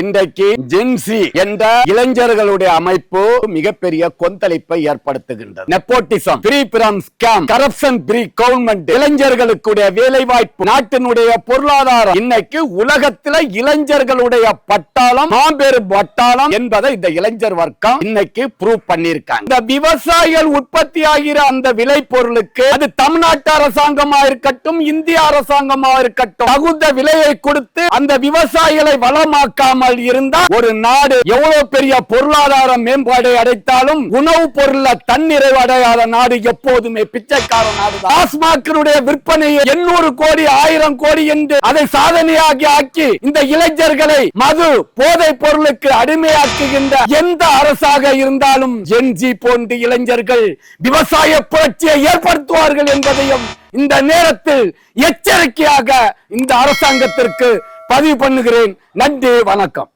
இன்றைக்கு ஜென்சி என்ற இளைஞர்களுடைய அமைப்பு மிகப்பெரிய கொந்தளிப்பை ஏற்படுத்துகின்றது. Nepotism free from scam corruption free government இளைஞர்களுக்குடைய வேலை வாய்ப்பு நாட்டினுடைய பொருளாதாரம். இன்னைக்கு உலகத்துல இளைஞர்களுடைய பட்டாளம் மாபெரும் பட்டாளம் என்பதை இந்த இளைஞர் வர்க்கம் இன்னைக்கு ப்ரூவ் பண்ணியிருக்காங்க. இந்த விவசாயிகள் உற்பத்தி ஆகிற அந்த விலை பொருளுக்கு அது தமிழ்நாட்டு அரசாங்கமா இருக்கட்டும் இந்திய அரசாங்கமா இருக்கட்டும் தகுந்த விலையை கொடுத்து அந்த விவசாயிகளை இல்லாமல் இருந்தால் ஒரு நாடு எவ்வளவு பெரிய பொருளாதார மேம்பாடு அடைத்தாலும் உணவு பொருள்ல தன்னிறைவு அடையாத நாடு எப்போதுமே பிச்சைக்கார நாடு டாஸ்மாகினுடைய விற்பனை எண்ணூறு கோடி ஆயிரம் கோடி என்று அதை சாதனையாகி ஆக்கி இந்த இளைஞர்களை மது போதை பொருளுக்கு அடிமையாக்குகின்ற எந்த அரசாக இருந்தாலும் என்ஜி போன்ற இளைஞர்கள் விவசாய புரட்சியை ஏற்படுத்துவார்கள் என்பதையும் இந்த நேரத்தில் எச்சரிக்கையாக இந்த அரசாங்கத்திற்கு பதிவு பண்ணுகிறேன். நன்றி வணக்கம்.